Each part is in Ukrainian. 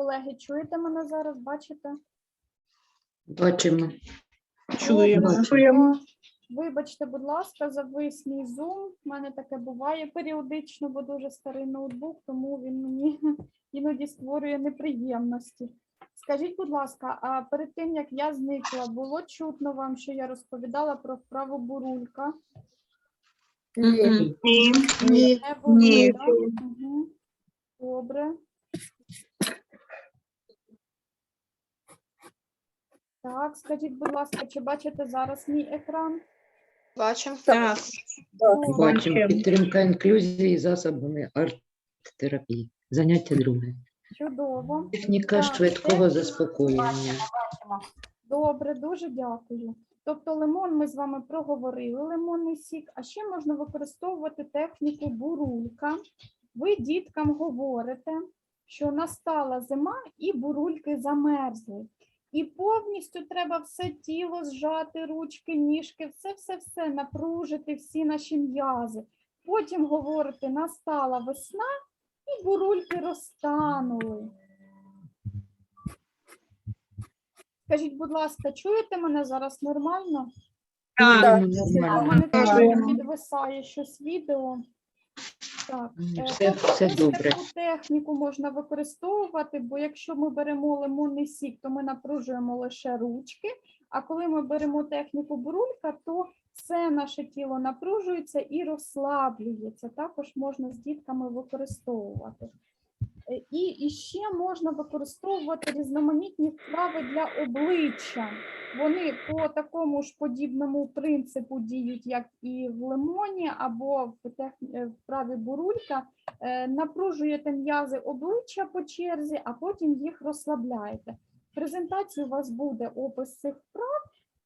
Колеги, чуєте мене зараз? Бачите? Бачимо. Чуємо. Чуємо. Вибачте, будь ласка, завис мій Zoom. У мене таке буває періодично, бо дуже старий ноутбук, тому він мені іноді створює неприємності. Скажіть, будь ласка, а перед тим як я зникла, було чутно вам, що я розповідала про вправу бурулька? Ні. Ні. Ні. Не було, Ні. да? Добре. Так, скажіть, будь ласка, чи бачите зараз мій екран? Бачимо. Так. Бачимо Бачимо. підтримка інклюзії засобами арт-терапії. Заняття друге. Чудово. Техніка Так, швидкого це- заспокоєння. Добре, дуже дякую. Тобто лимон ми з вами проговорили, лимонний сік, а ще можна використовувати техніку бурулька. Ви діткам говорите, що настала зима і бурульки замерзли. І повністю треба все тіло зжати, ручки, ніжки, все-все-все напружити, всі наші м'язи. Потім говорите, настала весна і бурульки розтанули. Скажіть, будь ласка, чуєте мене зараз нормально? Так. Нормально. мене Чуємо. підвисає щось відео. Так, е, все- тобто все добре. таку техніку можна використовувати, бо якщо ми беремо лимонний сік, то ми напружуємо лише ручки. А коли ми беремо техніку бурулька, то все наше тіло напружується і розслаблюється. Також можна з дітками використовувати. Е, І, і ще можна використовувати різноманітні вправи для обличчя. Вони по такому ж подібному принципу діють, як і в лимоні або в тех- е, вправі бурулька. Е, Напружуєте м'язи обличчя по черзі, а потім їх розслабляєте. В презентації у вас буде опис цих вправ.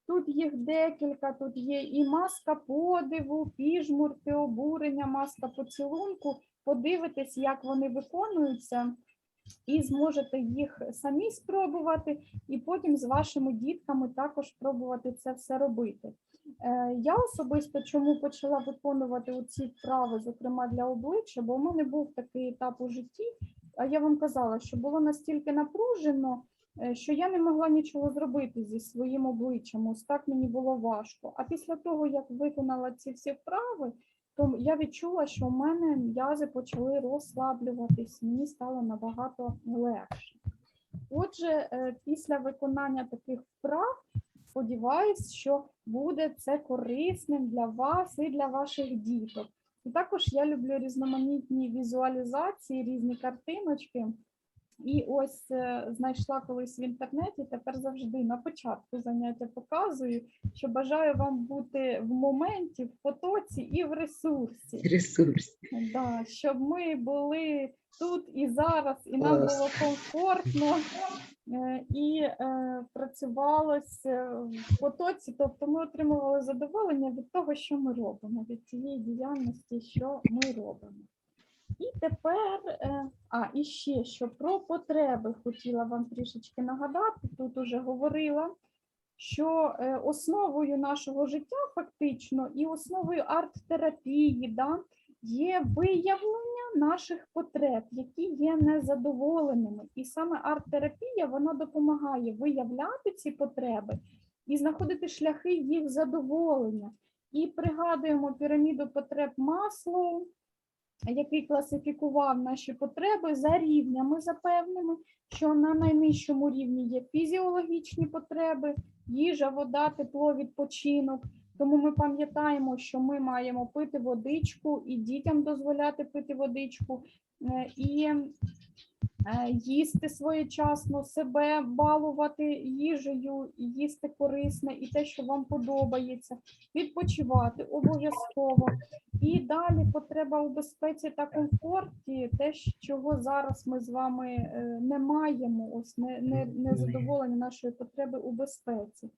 Тут їх декілька. Тут є і маска подиву, піжмурки, обурення, маска поцілунку. Подивитесь, як вони виконуються, і зможете їх самі спробувати, і потім з вашими дітками також пробувати це все робити. Е, Я особисто чому почала виконувати ці вправи, зокрема для обличчя, бо в мене був такий етап у житті. А я вам казала, що було настільки напружено, е, що я не могла нічого зробити зі своїм обличчям. Ось так мені було важко. А після того, як виконала ці всі вправи, то я відчула, що в мене м'язи почали розслаблюватись, мені стало набагато легше. Отже, е, після виконання таких вправ сподіваюсь, що буде це корисним для вас і для ваших діток. І також я люблю різноманітні візуалізації, різні картиночки. І ось е, знайшла колись в інтернеті, тепер завжди на початку заняття показую, що бажаю вам бути в моменті, в потоці і в ресурсі. Ресурс. Да, щоб ми були тут і зараз, і нам було комфортно е, і е, працювалось в потоці, тобто ми отримували задоволення від того, що ми робимо, від цієї діяльності, що ми робимо. І тепер, е, а і ще що про потреби хотіла вам трішечки нагадати. Тут уже говорила, що е, основою нашого життя фактично і основою арт-терапії да, є виявлення наших потреб, які є незадоволеними. І саме арт-терапія вона допомагає виявляти ці потреби і знаходити шляхи їх задоволення. І пригадуємо піраміду потреб Маслоу, який класифікував наші потреби за рівнями за певними, що на найнижчому рівні є фізіологічні потреби, їжа, вода, тепло, відпочинок. Тому ми пам'ятаємо, що ми маємо пити водичку і дітям дозволяти пити водичку, е, і е, їсти своєчасно, себе балувати їжею, їсти корисне і те, що вам подобається, відпочивати обов'язково. І далі потреба у безпеці та комфорті, те, чого зараз ми з вами е, не маємо, ось не, не, не задоволення нашої потреби у безпеці.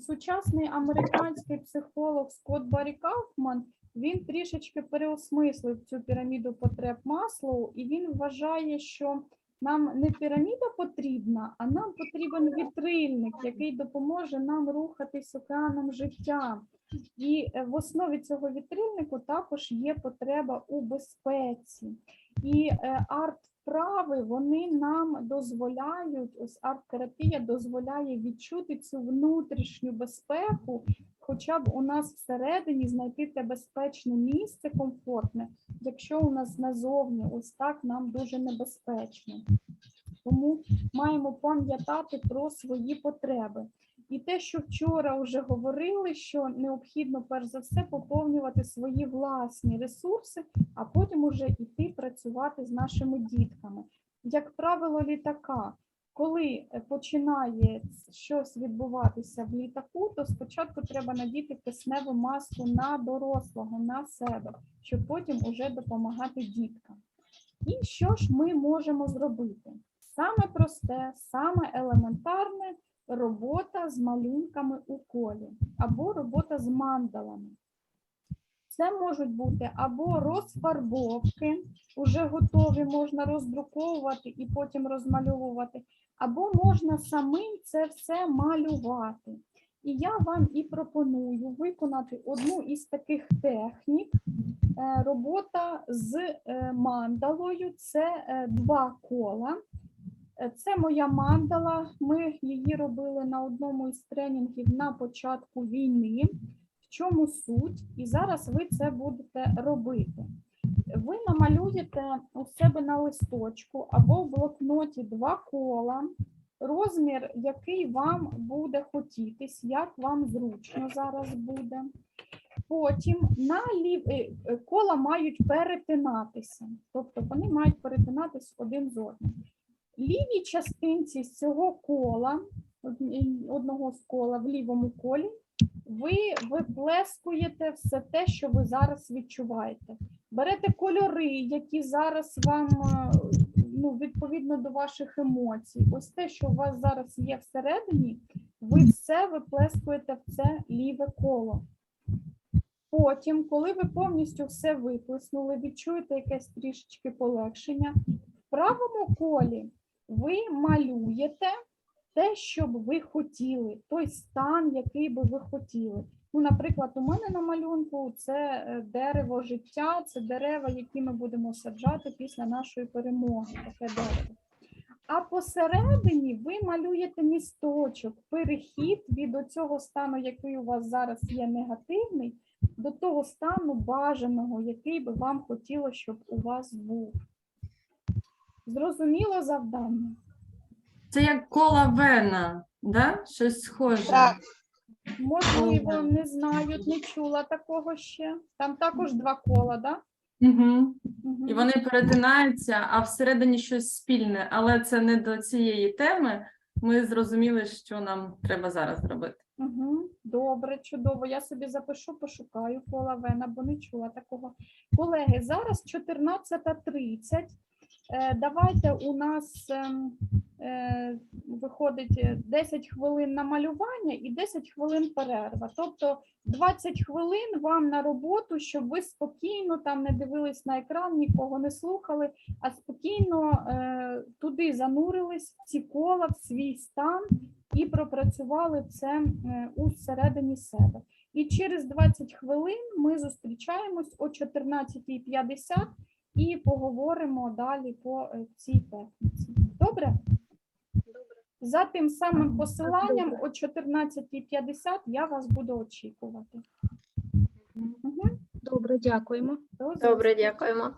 Сучасний американський психолог Скотт Баррі Кауфман він трішечки переосмислив цю піраміду потреб Маслоу, і він вважає, що нам не піраміда потрібна, а нам потрібен вітрильник, який допоможе нам рухатись океаном життя. І е, в основі цього вітрильнику також є потреба у безпеці. І е, арт вправи вони нам дозволяють, ось арт-терапія дозволяє відчути цю внутрішню безпеку, хоча б у нас всередині знайти те безпечне місце, комфортне, якщо у нас назовні ось так нам дуже небезпечно. Тому маємо пам'ятати про свої потреби. І те, що вчора вже говорили, що необхідно перш за все поповнювати свої власні ресурси, а потім уже йти працювати з нашими дітками. Як правило, літака, коли е, починає щось відбуватися в літаку, то спочатку треба надіти кисневу маску на дорослого, на себе, щоб потім уже допомагати діткам. І що ж ми можемо зробити? Саме просте, саме елементарне робота з малюнками у колі або робота з мандалами. Це можуть бути або розфарбовки, вже готові, можна роздруковувати і потім розмальовувати, або можна самим це все малювати. І я вам і пропоную виконати одну із таких технік. Е, Робота з е, мандалою це е, два кола. Це моя мандала. Ми її робили на одному із тренінгів на початку війни. В чому суть? І зараз ви це будете робити. Ви намалюєте у себе на листочку або в блокноті два кола, розмір, який вам буде хотітись, як вам зручно зараз буде. Потім на лів... е, е, кола мають перетинатися, тобто вони мають перетинатись один з одним лівій частинці з цього кола, одного з кола в лівому колі, ви виплескуєте все те, що ви зараз відчуваєте. Берете кольори, які зараз вам е, ну, відповідно до ваших емоцій. Ось те, що у вас зараз є всередині, ви все виплескуєте в це ліве коло. Потім, коли ви повністю все виплеснули, відчуєте якесь трішечки полегшення, в правому колі ви малюєте те, що б ви хотіли, той стан, який би ви хотіли. Ну, наприклад, у мене на малюнку це е, дерево життя, це дерева, які ми будемо саджати після нашої перемоги. Таке дерево. А посередині ви малюєте місточок, перехід від оцього стану, який у вас зараз є негативний, до того стану бажаного, який би вам хотілося, щоб у вас був. Зрозуміло завдання? Це як кола вена, да? Щось схоже. Так. Можливо, не знаю, не чула такого ще. Там також два кола, да? Угу. І вони перетинаються, а всередині щось спільне, але це не до цієї теми. Ми зрозуміли, що нам треба зараз зробити. Угу. Добре, чудово. Я собі запишу, пошукаю кола Вена, бо не чула такого. Колеги, зараз 14.30. Е, Давайте у нас ем, е, виходить е, 10 хвилин на малювання і 10 хвилин перерва. Тобто 20 хвилин вам на роботу, щоб ви спокійно там не дивились на екран, нікого не слухали, а спокійно е, туди занурились в ці кола, в свій стан і пропрацювали це е, у всередині себе. І через 20 хвилин ми зустрічаємось о 14.50 і поговоримо далі по е, цій техніці. Добре? За тим самим посиланням о 14.50 я вас буду очікувати. Угу. Добре, дякуємо. До Добре, дякуємо.